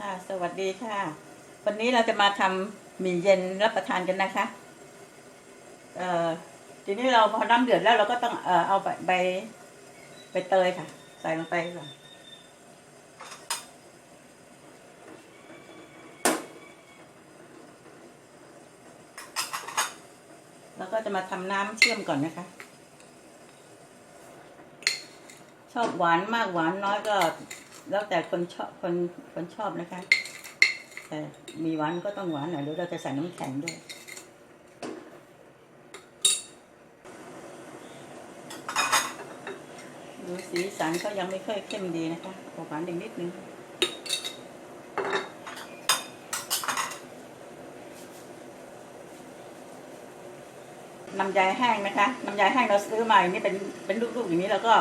ค่ะ สวัสดีค่ะ วันนี้เราจะมาทำหมี่เย็นรับประทานกันนะคะ เอ่อ ทีนี้เราพอน้ำเดือดแล้วเราก็ต้องเอ่อเอาใบใบใบเตยค่ะ ใส่ลงไปก่อนแล้วก็จะมาทำน้ำเชื่อมก่อนนะคะ ชอบหวานมากหวานน้อยก็ แล้วแต่คนชอบคนคนชอบนะคะ แต่มีหวานก็ต้องหวานหน่อยเดี๋ยวเราจะใส่น้ำแข็งด้วยดูสีสันก็ยังไม่ค่อยเข้มดีนะคะขอหวานอีกนิดนึงน้ำยายแห้งนะคะน้ำยายแห้งเราซื้อมาอย่างนี้เป็นเป็นลูกๆอย่างนี้แล้วก็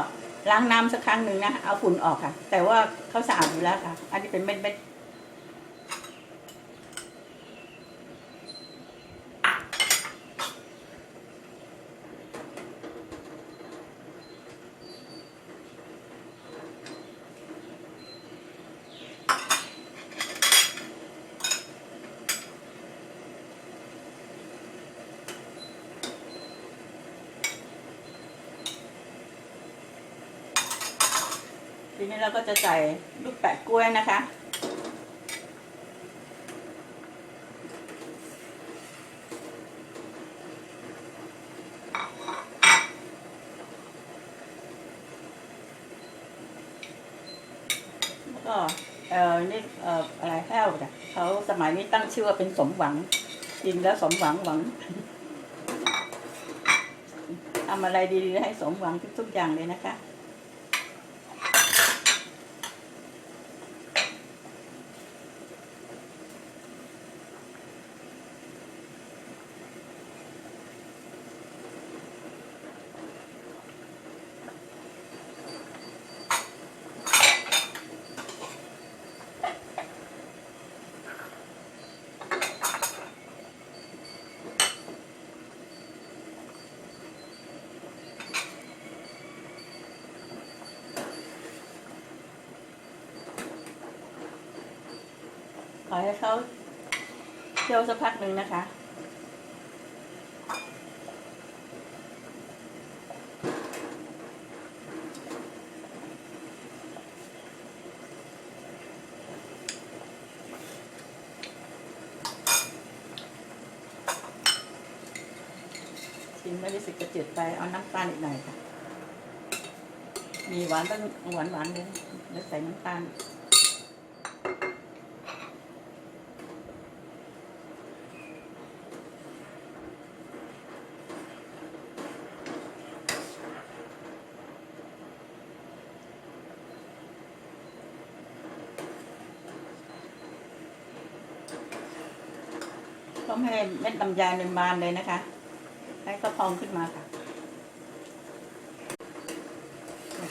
ล้างน้ำสักครั้งหนึ่งนะ เอาฝุ่นออกค่ะ แต่ว่าเขาสะอาดอยู่แล้วค่ะ อันนี้เป็นเม็ดเม็ ทีนี้เราก็จะใส่ลูกแปะกล้วยนะคะ แล้วก็เออนี่เอ่ออะไรแห้วจ้ะเขาสมัยนี้ตั้งชื่อว่าเป็นสมหวัง กินแล้วสมหวังหวังทำอะไรดีๆให้สมหวังทุกๆอย่างเลยนะคะ ปล่อยให้เขาเคี่ยวสักพักหนึ่งนะคะ ชิมไม่ได้สึกจะจืดไปเอาน้ำตาลอีกหน่อยค่ะ มีหวานต้องหวานหวานเลยแล้วใส่น้ำตาล ให้เม็ดลำไยมันบานเลยนะคะ ให้ก็พองขึ้นมาค่ะ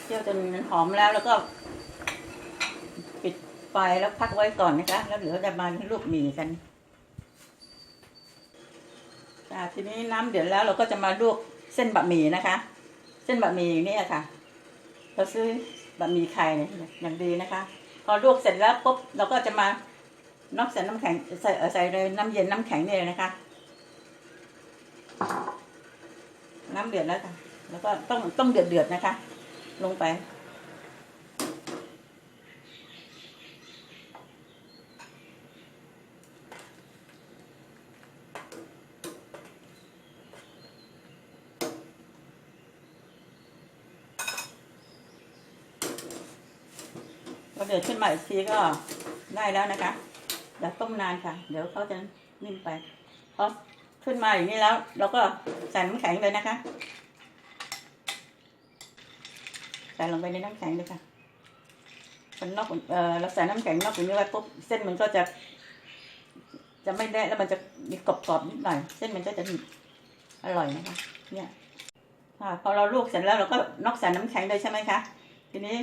เคี่ยวจนมันหอมแล้วแล้วก็ ปิดไฟแล้วพักไว้ก่อนนะคะ แล้วเดี๋ยวจะมาลวกหมี่กันอ่าทีนี้น้ำเดือดแล้วเราก็จะมาลวกเส้นบะหมี่นะคะ เส้นบะหมี่นี่ค่ะ เราซื้อบะหมี่ไข่เนี่ยอย่างดีนะคะ พอลวกเสร็จแล้วปุ๊บเราก็จะมา นอกใส่น้ำแข็งใส่ใส่เลยน้ำเย็นน้ำแข็งนี่เลยนะคะ น้ำเดือดแล้วค่ะ แล้วก็ต้องต้องเดือดเดือดนะคะ ลงไปพอเดือดขึ้นมาอีกทีก็ได้แล้วนะคะ อย่าต้มนานค่ะ เดี๋ยวเขาจะนิ่มไปพอขึ้นมาอย่างนี้แล้ว เราก็ใส่น้ำแข็งเลยนะคะ ใส่ลงไปในน้ำแข็งเลยค่ะมันนอกเออเราใส่น้ำแข็งนอกอย่างนี้ไว้ปุ๊บเส้นมันก็จะ จะไม่แน่แล้วมันจะมีกรอบๆนิดหน่อยเส้นมันก็จะอร่อยนะคะ เนี่ยพอเราลวกเสร็จแล้วเราก็นอกใส่น้ำแข็งเลยใช่ไหมคะทีนี้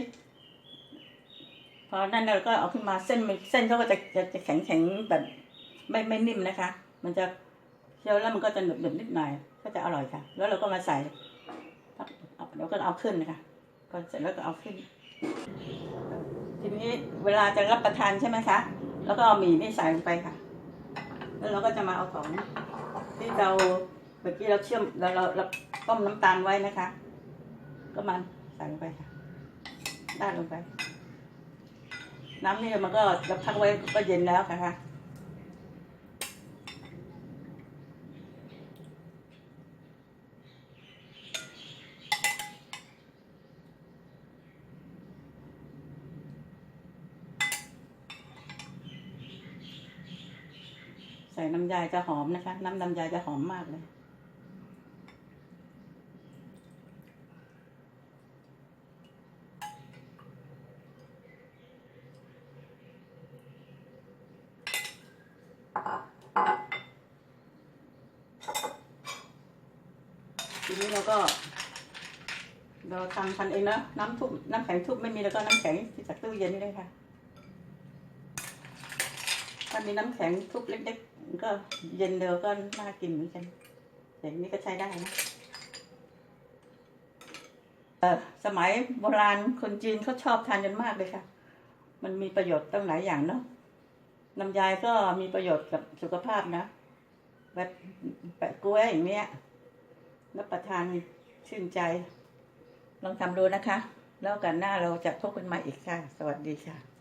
พอนั่นเราก็เอาขึ้นมาเส้นมันเส้นเขาก็จะจะจะแข็งแข็งแบบไม่ไม่นิ่มนะคะ มันจะเคี่ยวแล้วมันก็จะหนึบหนึบนิดหน่อย ก็จะอร่อยค่ะ แล้วเราก็มาใส่เอาเดี๋ยวก็เอาขึ้นนะคะก็เสร็จแล้วก็เอาขึ้น ทีนี้เวลาจะรับประทานใช่ไหมคะ แล้วก็เอาหมี่นี่ใส่ลงไปค่ะ แล้วเราก็จะมาเอาของที่เราเมื่อกี้เราเชื่อมเราเราเราต้มน้ำตาลไว้นะคะ ก็มันใส่ลงไปค่ะด้านลงไป น้ำนี่มันก็เราพักไว้ก็เย็นแล้วค่ะใส่น้ำยายจะหอมนะคะ น้ำน้ำยายจะหอมมากเลย นี้เราก็เราทำทันเองนะน้ำทุบน้ำแข็งทุบไม่มีแล้วก็น้ำแข็งที่จากตู้เย็นนี่เลยค่ะถ้ามีน้ำแข็งทุบเล็กๆก็เย็นเร็วก็น่ากินเหมือนกันอย่างนี้ก็ใช้ได้นะเออสมัยโบราณคนจีนเขาชอบทานกันมากเลยค่ะ มันมีประโยชน์ตั้งหลายอย่างเนาะน้ำยายก็มีประโยชน์กับสุขภาพนะแบบแปะกล้วยอย่างเนี้ย รับประทานชื่นใจ ลองทำดูนะคะ แล้วกันหน้าเราจะพบกันใหม่อีกค่ะ สวัสดีค่ะ